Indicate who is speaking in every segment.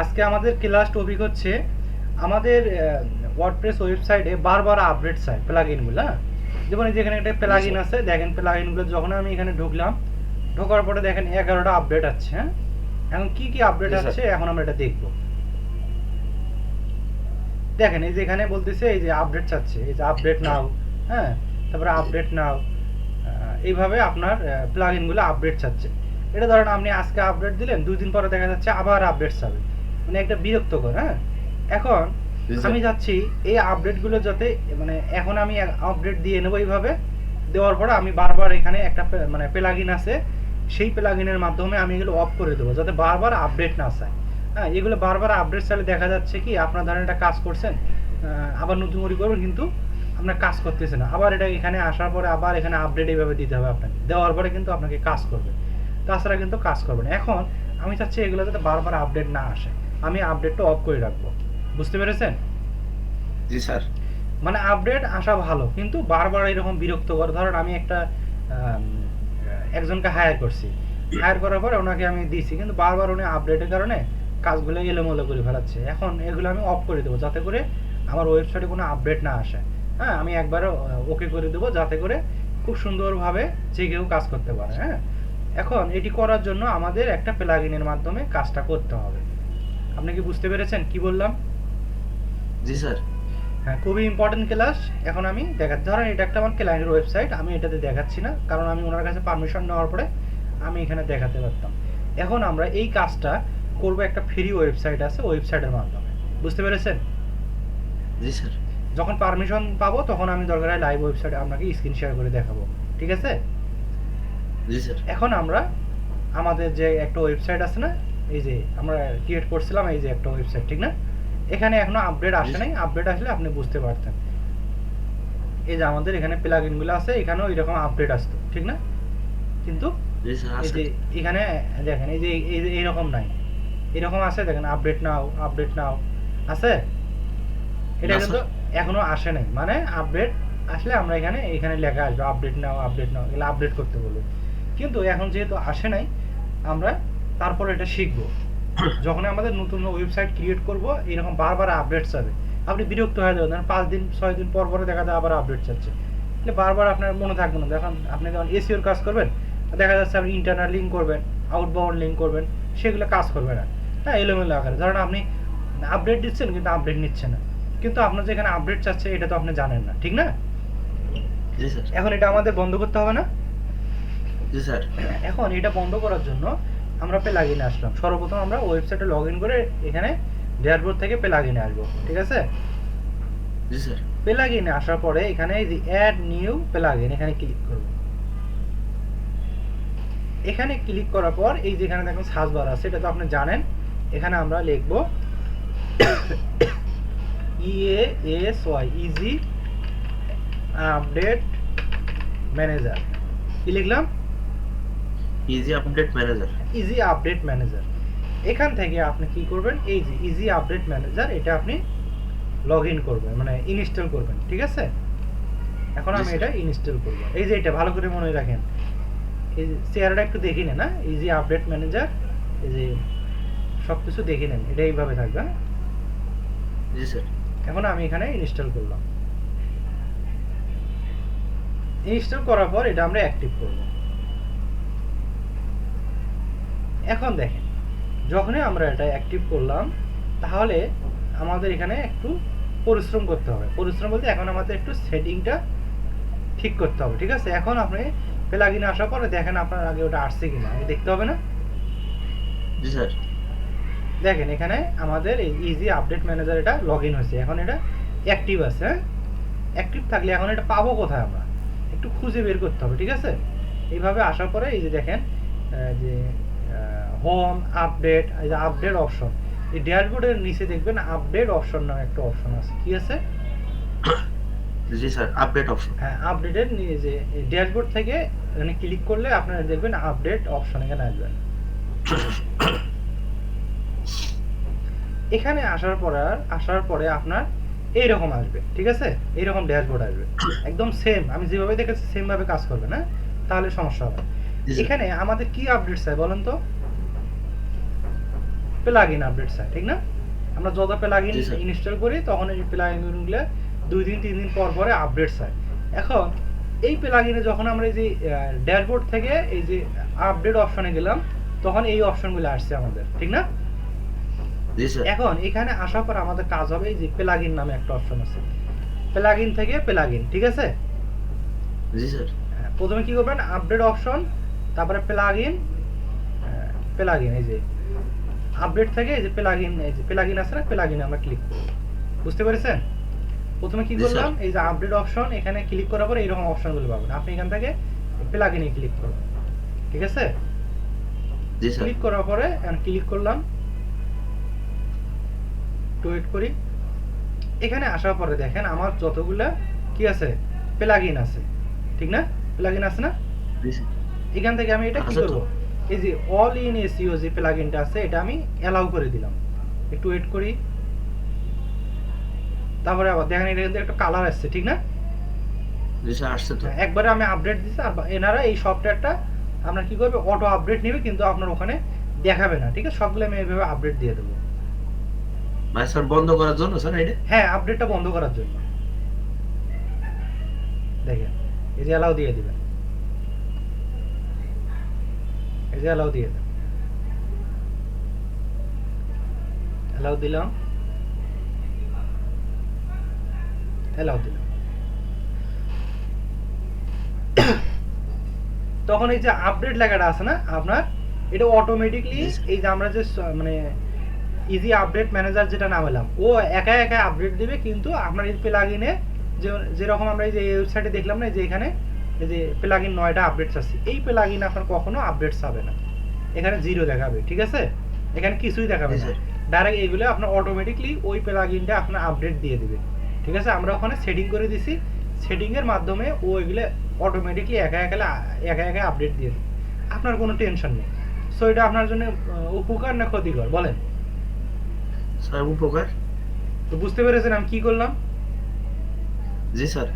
Speaker 1: আজকে আমাদের class topic হচ্ছে আমাদের ওয়ার্ডপ্রেস ওয়েবসাইটে বারবার আপডেট চাই প্লাগইনগুলো যেমন এই যে এখানে একটা প্লাগইন আছে দেখেন প্লাগইনগুলো যখন আমি এখানে ঢুকলাম ঢোকার পরে দেখেন এগারোটা আপডেট আছে হ্যাঁ? এখন কি কি আপডেট আছে এখন আমরা এটা দেখব। দেখেন এই যে এখানে বলতেছে এই যে আপডেট চাচ্ছে এই যে আপডেট নাও হ্যাঁ? তারপরে আপডেট নাও এইভাবে আপনার প্লাগইনগুলো আপডেট চাচ্ছে। এটা ধরেন আপনি আজকে আপডেট দিলেন দুই দিন পরে দেখা যাচ্ছে আবার আপডেট চাবে। মানে একটা বিরক্তকর হ্যাঁ? এখন আমি যাচ্ছি এই আপডেটগুলো যাতে মানে এখন আমি আপডেট দিয়ে নেব এইভাবে দেওয়ার পরে আমি বারবার এখানে একটা মানে প্লাগইন আছে সেই প্লাগইনের মাধ্যমে আমি এগুলো অফ করে দেবো যাতে বারবার আপডেট না চায়। হ্যাঁ এগুলো বারবার আপডেট চাইলে দেখা যাচ্ছে কি আপনার ধরেন একটা কাজ করছেন আবার নতুন করে করবেন কিন্তু আপনার কাজ করতেছে না। আবার এটা এখানে আসার পরে আবার এখানে আপডেট এইভাবে দিতে হবে আপনাকে। দেওয়ার পরে কিন্তু আপনাকে কাজ করবে। তাছাড়া কিন্তু কাজ করবে না। এখন আমি চাচ্ছি এগুলো যাতে বারবার আপডেট না আসে। আমি আপডেটটা অফ করে রাখব। বুঝতে পেরেছেন?
Speaker 2: জি স্যার।
Speaker 1: মানে আপডেট আসা ভালো কিন্তু বারবার এরকম বিরক্তকর। ধরেন আমি একটা একজনকে হায়ার করছি। হায়ার করার পরে ওনাকে আমি দিছি কিন্তু বারবার উনি আপডেটের কারণে কাজগুলো এলোমেলো করে ফেলাচ্ছে। এখন এগুলো আমি অফ করে দেবো যাতে করে আমার ওয়েবসাইটে কোনো আপডেট না আসে। হ্যাঁ আমি একবার ওকে করে দেবো যাতে করে খুব সুন্দরভাবে যে কেউ কাজ করতে পারে হ্যাঁ? এখন এটি করার জন্য আমাদের একটা প্লাগইনের মাধ্যমে কাজটা করতে হবে। আপনি কি বুঝতে পেরেছেন কি বললাম?
Speaker 2: জি স্যার।
Speaker 1: হ্যাঁ খুবই ইম্পর্টেন্ট ক্লাস এখন আমি দেখাচ্ছি ধরেন এটা একটা আমার ক্লায়েন্টের ওয়েবসাইট আমি এটাতে দেখাচ্ছি না কারণ আমি ওনার কাছে পারমিশন নেওয়ার পরে আমি এখানে দেখাতে পারতাম। এখন আমরা এই কাজটা করব একটা ফ্রি ওয়েবসাইট আছে ওয়েবসাইটের মাধ্যমে। বুঝতে পেরেছেন?
Speaker 2: জি স্যার।
Speaker 1: যখন পারমিশন পাবো তখন আমি দরকার হয় লাইভ ওয়েবসাইটে আপনাকে স্ক্রিন শেয়ার করে দেখাবো। ঠিক আছে?
Speaker 2: জি স্যার
Speaker 1: এখন আমরা আমাদের যে একটা ওয়েবসাইট আছে না এই যে আমরা ক্রিয়েট করছিলাম এই যে একটা ওয়েবসাইট ঠিক না? এখানে এখনও আপডেট আসে নাই। আপডেট আসলে আপনি বুঝতে পারতেন। এই যে আমাদের এখানে প্লাগইনগুলো আছে এখানেও এরকম আপডেট আসতো ঠিক না? কিন্তু এই যে এখানে দেখেন এই যে এই যে এরকম নাই। এরকম আছে দেখেন আপডেট নাও আপডেট নাও। আছে? এটা কিন্তু এখনও আসে নাই। মানে আপডেট আসলে আমরা এখানে এখানে লেখা আসবে আপডেট নাও আপডেট নাও এগুলো আপডেট করতে বলব। কিন্তু এখন যেহেতু আসে নাই আমরা তারপর এটা শিখব। যখন আমাদের নতুন ওয়েবসাইট ক্রিয়েট করব এরকম বারবার আপডেট চাবে। আপনি বিরক্ত হয়ে যাবেন ধরেন পাঁচ দিন ছয় দিন পর পরে দেখা যায় আবার আপডেট চাচ্ছে। তাহলে বারবার আপনার মনে থাকবে না। দেখুন আপনি যখন এসিওর কাজ করবেন দেখা যাচ্ছে আপনি ইন্টারনাল লিঙ্ক করবেন আউটবাউন্ড লিঙ্ক করবেন সেগুলো কাজ করবে না। হ্যাঁ এলোমেলো আকারে। ধরেন আপনি আপডেট দিচ্ছেন কিন্তু আপডেট নিচ্ছে না। কিন্তু আপনার যেখানে আপডেট চাচ্ছে এটা তো আপনি জানেন না। ঠিক না? এখন এটা আমাদের বন্ধ করতে হবে না?
Speaker 2: জি স্যার।
Speaker 1: এখন এটা বন্ধ করার জন্য আমরা প্লাগইনে আসলাম। সর্বপ্রথম আমরা ওয়েবসাইটে লগ ইন করে এখানে ড্যাশবোর্ড থেকে প্লাগইনে আসব ঠিক আছে?
Speaker 2: জি স্যার।
Speaker 1: প্লাগইনে আসার পরে এখানে এই যে অ্যাড নিউ প্লাগইন এখানে ক্লিক করব। এখানে ক্লিক করার পর এই যে এখানে দেখুন সার্চ বার আছে এটা তো আপনি জানেন। এখানে আমরা লিখব E A S Y easy update manager কি লিখলাম?
Speaker 2: Easy update manager
Speaker 1: easy update manager এখান থেকে আপনি কি করবেন? এই যে ইজি আপডেট ম্যানেজার এটা আপনি লগ ইন করবেন মানে ইনস্টল করবেন ঠিক আছে? এখন আমি এটা ইনস্টল করব। এই যে এটা ভালো করে মনে রাখেন। এই যে চেয়ারটা একটু দেখি নেন না ইজি আপডেট ম্যানেজার এই যে সব কিছু দেখে নেন এটা এইভাবে থাকবে হ্যাঁ?
Speaker 2: জি স্যার
Speaker 1: এখন আমি এখানে ইনস্টল করলাম। ইনস্টল করার পর এটা আমরা অ্যাক্টিভ করব। এখন দেখেন যখনই আমরা এটা অ্যাক্টিভ করলাম তাহলে আমাদের এখানে একটু পরিশ্রম করতে হবে। পরিশ্রম বলতে এখন আমাদের একটু সেটিংটা ঠিক করতে হবে ঠিক আছে? এখন আপনি প্লাগইনে আসার পরে দেখেন আপনার আগে ওটা আসছে কিনা দেখতে হবে না?
Speaker 2: জি স্যার।
Speaker 1: দেখেন এখানে আমাদের এই ইজি আপডেট ম্যানেজার এটা লগ ইন হয়েছে। এখন এটা অ্যাক্টিভ আছে হ্যাঁ? অ্যাক্টিভ থাকলে এখন এটা পাবো কোথায় আমরা? একটু খুঁজে বের করতে হবে ঠিক আছে? এইভাবে আসার পরে এই যে দেখেন যে হোম আপডেট এই যে আপডেট অপশন এই ড্যাশবোর্ডের নিচে দেখবেন আপডেট অপশন নামে একটা অপশন আছে। কি আছে?
Speaker 2: জি স্যার আপডেট অপশন
Speaker 1: হ্যাঁ আপডেটের যে ড্যাশবোর্ড থেকে এখানে ক্লিক করলে আপনারা দেখবেন আপডেট অপশন এখানে আসবেন এখানে আসার পর আর আসার পরে আপনার এইরকম আসবে ঠিক আছে? এইরকম ড্যাশবোর্ড আসবে। একদম সেম আমি যেভাবে দেখেছি সেম ভাবে কাজ করবে না? তাহলে সমস্যা হবে এখানে আমাদের কি আপডেট চাই বলেন তো? প্লাগইন আপডেট চায় ঠিক না? আমরা যত প্লাগইন ইনস্টল করি তখন এই প্লাগইনগুলো দুই দিন তিন দিন পর পরে আপডেট চায় এখন এই প্লাগইনে যখন আমরা এই যে ড্যাশবোর্ড থেকে এই যে আপডেট অপশনে গেলাম তখন এই অপশনগুলো আসছে আমাদের ঠিক না?
Speaker 2: জি স্যার।
Speaker 1: এখন এখানে আসার পর আমাদের কাজ হবে এই যে প্লাগইন নামে একটা অপশন আছে। প্লাগইন থেকে প্লাগইন ঠিক আছে?
Speaker 2: জি স্যার।
Speaker 1: হ্যাঁ, প্রথমে কি করবেন? আপডেট অপশন তারপরে প্লাগইন প্লাগইন এই যে আপডেট থেকে এই যে প্লাগইন এই যে প্লাগইন আছে না প্লাগইন আমরা ক্লিক করব। বুঝতে পেরেছেন? প্রথমে কি করলাম এই যে আপডেট অপশন এখানে ক্লিক করার পরে এরকম অপশনগুলো পাবেন। আপনি এখান থেকে প্লাগইনে ক্লিক করবেন ঠিক আছে?
Speaker 2: জি স্যার।
Speaker 1: ক্লিক করার পরে ক্লিক করলাম। একটু ওয়েট করি। এখানে আসার পরে দেখেন আমার যতগুলা কি আছে? প্লাগইন আছে। ঠিক না? প্লাগইন আছে না? এখান থেকে আমি এটা কি করব? এই যে অল ইন এসইও যে প্লাগইনটা আছে এটা আমি অ্যালাউ করে দিলাম। একটু ওয়েট করি। তারপরে আবার দেখেন এটা কিন্তু একটা কালার আসছে ঠিক না?
Speaker 2: আসছে তো।
Speaker 1: হ্যাঁ, একবারে আমি আপডেট দিছি আর এনারা এই সফটওয়্যারটা আপনার কি করবে অটো আপডেট নেবে কিন্তু আপনার ওখানে দেখাবে না ঠিক আছে? সবগুলো আমি এইভাবে আপডেট দিয়ে দেবো।
Speaker 2: ভাই স্যার বন্ধ করার জন্য স্যার এটা
Speaker 1: হ্যাঁ আপডেটটা বন্ধ করার জন্য। দেখেন এই যে অ্যালাউ দিয়ে দিবেন। যে অ্যালাউ দিয়ে দেন। অ্যালাউ দিলাম। অ্যালাউ দিলাম। তখন এই যে আপডেট লেখাটা আছে না আপনার এটা অটোমেটিকলি এই যে আমরা যে মানে ইজি আপডেট ম্যানেজার যেটা নামালাম ও একা একা আপডেট দিবে কিন্তু আপনার এই প্লাগইনে যে যেরকম আমরা এই যে ওয়েবসাইটে দেখলাম না যে এখানে এই যে প্লাগইন নয়টা আপডেটস আছে এই প্লাগইন আপনার কখনো আপডেটস হবে না। এখানে জিরো দেখাবে ঠিক আছে? এখানে কিছুই দেখাবে না।
Speaker 2: স্যার।
Speaker 1: ডাইরেক্ট এগুলো আপনার অটোমেটিকলি ওই প্লাগইনটা আপনার আপডেট দিয়ে দিবে। ঠিক আছে? আমরা ওখানে সেটিং করে দিছি। সেটিং এর মাধ্যমে ও এগুলো অটোমেটিকলি একা একা একা একা আপডেট দিয়ে দেবে। আপনার কোনো টেনশন নেই। সো এটা আপনার জন্য উপকার না ক্ষতিকর? বলেন।
Speaker 2: স্যার উপকার?
Speaker 1: তো বুঝতে পেরেছেন আমি কি করলাম?
Speaker 2: জি স্যার।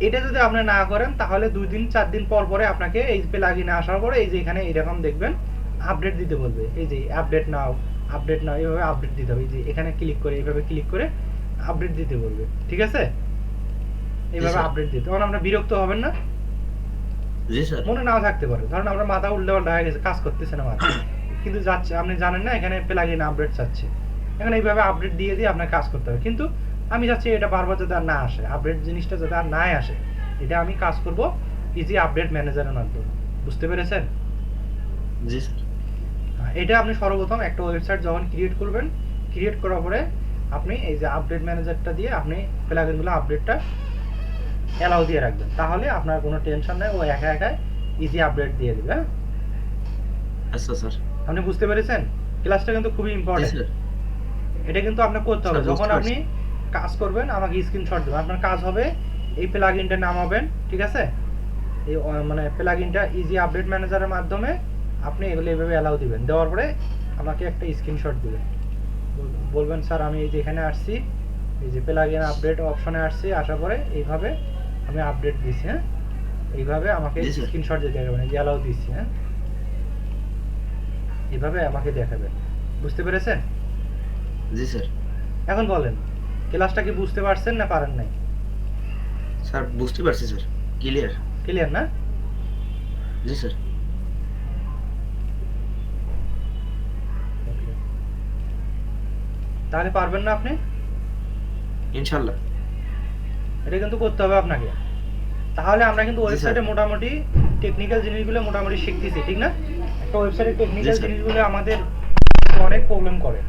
Speaker 1: এটা যদি আপনি না করেন তাহলে দুই দিন চার দিন পর পরে আপনাকে এই প্লাগইনে আসার পরে এই যে এখানে এরকম দেখবেন আপডেট দিতে বলবে। এই যে আপডেট নাও আপডেট নাও এইভাবে আপডেট দিতে হবে। এই যে এখানে ক্লিক করে এইভাবে ক্লিক করে আপডেট দিতে বলবে। ঠিক আছে? এইভাবে আপডেট দিতে। তখন আমরা বিরক্ত হবেন না?
Speaker 2: জি স্যার।
Speaker 1: মনে নাও থাকতে পারে। ধরুন আমরা মাথা উল্টে পাল্টা হয়ে গেছে কাজ করতেছে না মাথা। কিন্তু যাচ্ছে আপনি জানেন না এখানে প্লাগইন আপডেট চাচ্ছে। এখানে এইভাবে আপডেট দিয়ে দিয়ে আপনার কাজ করতে হবে। কিন্তু আমি চাচ্ছি এটা বারবার যাতে আর না আসে আপডেট জিনিসটা যাতে আর নাই আসে। এটা আমি কাজ করব ইজি আপডেট ম্যানেজারের মাধ্যমে। বুঝতে পেরেছেন?
Speaker 2: জি স্যার।
Speaker 1: হ্যাঁ, এটা আপনি সর্বপ্রথম একটা ওয়েবসাইট যখন ক্রিয়েট করবেন ক্রিয়েট করার পরে আপনি এই যে আপডেট ম্যানেজারটা দিয়ে আপনি প্লাগইনগুলো আপডেটটা অ্যালাউ দিয়ে রাখবেন। তাহলে আপনার কোনো টেনশন নেই ও একা একা ইজি আপডেট দিয়ে দেবে হ্যাঁ?
Speaker 2: আচ্ছা স্যার।
Speaker 1: আপনি বুঝতে পেরেছেন? ক্লাসটা কিন্তু খুবই ইম্পর্টেন্ট এটা কিন্তু আপনার করতে হবে। যখন আপনি। কাজ করবেন আমাকে স্ক্রিনশট দেবেন। আপনার কাজ হবে এই প্লাগইনটা নামাবেন ঠিক আছে? এই মানে প্লাগইনটা ইজি আপডেট ম্যানেজারের মাধ্যমে আপনি এগুলো এভাবে অ্যালাউ দিবেন। দেওয়ার পরে আমাকে একটা স্ক্রিনশট দিবেন। বলবেন স্যার আমি এই যে এখানে আসছি এই যে প্লাগইন আপডেট অপশনে আসছি আসার পরে এইভাবে আমি আপডেট দিছি হ্যাঁ? এইভাবে আমাকে। স্ক্রিনশট দিতে হবে যে অ্যালাউ দিচ্ছি হ্যাঁ? এইভাবে আমাকে দেখাবেন। বুঝতে পেরেছেন?
Speaker 2: জি স্যার।
Speaker 1: এখন বলেন। ক্লাসটা কি বুঝতে পারছেন না পারেন নাই?
Speaker 2: স্যার বুঝতে পারছি স্যার। ক্লিয়ার
Speaker 1: ক্লিয়ার না?
Speaker 2: জি স্যার।
Speaker 1: তাহলে পারবেন না আপনি?
Speaker 2: ইনশাল্লাহ
Speaker 1: এটা কিন্তু করতে হবে আপনাকে। তাহলে আমরা কিন্তু ওয়েবসাইটে মোটামুটি টেকনিক্যাল জিনিসগুলো মোটামুটি শিখতেছি ঠিক না? একটা ওয়েবসাইটে টেকনিক্যাল জিনিসগুলো আমাদের অনেক প্রবলেম করে।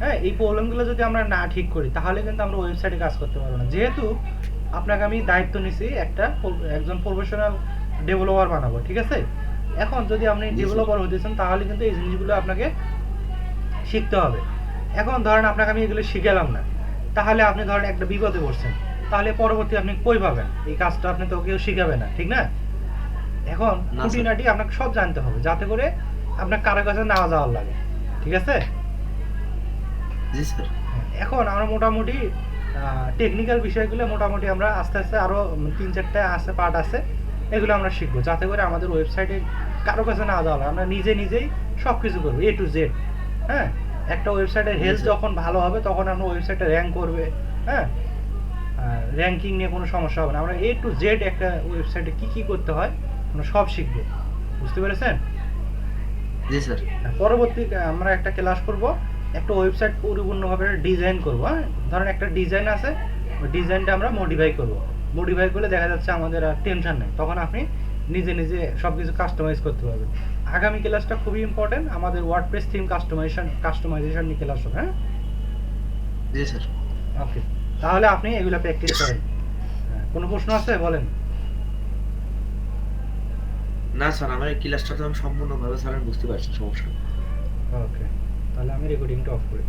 Speaker 1: হ্যাঁ এই প্রবলেমগুলো যদি আমরা না ঠিক করি তাহলে কিন্তু আমরা ওয়েবসাইটে কাজ করতে পারব না। যেহেতু আপনাকে আমি দায়িত্ব নিছি একটা একজন প্রফেশনাল ডেভেলপার বানাবো ঠিক আছে? এখন যদি আপনি। ডেভেলপার হতেছেন তাহলে কিন্তু এই জিনিসগুলো আপনাকে শিখতে হবে। এখন ধরেন আপনাকে আমি এগুলো শিখালাম না তাহলে আপনি ধরেন একটা বিপদে পড়ছেন তাহলে পরবর্তী আপনি কই পাবেন? এই কাজটা আপনি তো কেউ শিখাবে না ঠিক না? এখন খুঁটিনাটি আপনাকে সব জানতে হবে যাতে করে আপনার কারও কাছে না যাওয়ার লাগে ঠিক আছে?
Speaker 2: জি স্যার
Speaker 1: এখন আমরা মোটামুটি টেকনিক্যাল বিষয়গুলো মোটামুটি আমরা আস্তে আস্তে আরও তিন চারটে আছে পার্ট আছে এগুলো আমরা শিখব। যাতে করে আমাদের ওয়েবসাইটে কারও কাছে না লাগে আমরা নিজে নিজেই সব কিছু করব এ টু জেড হ্যাঁ? একটা ওয়েবসাইটের হেলথ যখন ভালো হবে তখন আমরা ওয়েবসাইটটা র্যাঙ্ক করবে হ্যাঁ? র্যাঙ্কিং নিয়ে কোনো সমস্যা হবে না। আমরা এ টু জেড একটা ওয়েবসাইটে কি কি করতে হয় আমরা সব শিখব। বুঝতে পেরেছেন?
Speaker 2: জি স্যার
Speaker 1: পরবর্তী আমরা একটা ক্লাস করব। একটা ওয়েবসাইট পরিপূর্ণভাবে ডিজাইন করব হ্যাঁ? ধরেন একটা ডিজাইন আছে ওই ডিজাইনটা আমরা মডিফাই করব। মডিফাই করলে দেখা যাচ্ছে আমাদের আর টেনশন নেই। তখন আপনি নিজে নিজে সব কিছু কাস্টমাইজ করতে পারবেন। আগামী ক্লাসটা খুবই ইম্পর্টেন্ট আমাদের ওয়ার্ডপ্রেস থিম কাস্টমাইজেশন কাস্টমাইজেশন নিয়ে ক্লাস হবে হ্যাঁ?
Speaker 2: জি স্যার।
Speaker 1: ওকে তাহলে আপনি এগুলো প্র্যাকটিস করেন। হ্যাঁ, কোনো প্রশ্ন আছে? বলেন।
Speaker 2: না স্যার আমার এই ক্লাসটা তো আমি সম্পূর্ণভাবে স্যার বুঝতে পারছি সমস্যা
Speaker 1: ওকে তাহলে আমি রেকর্ডিংটা অফ করি।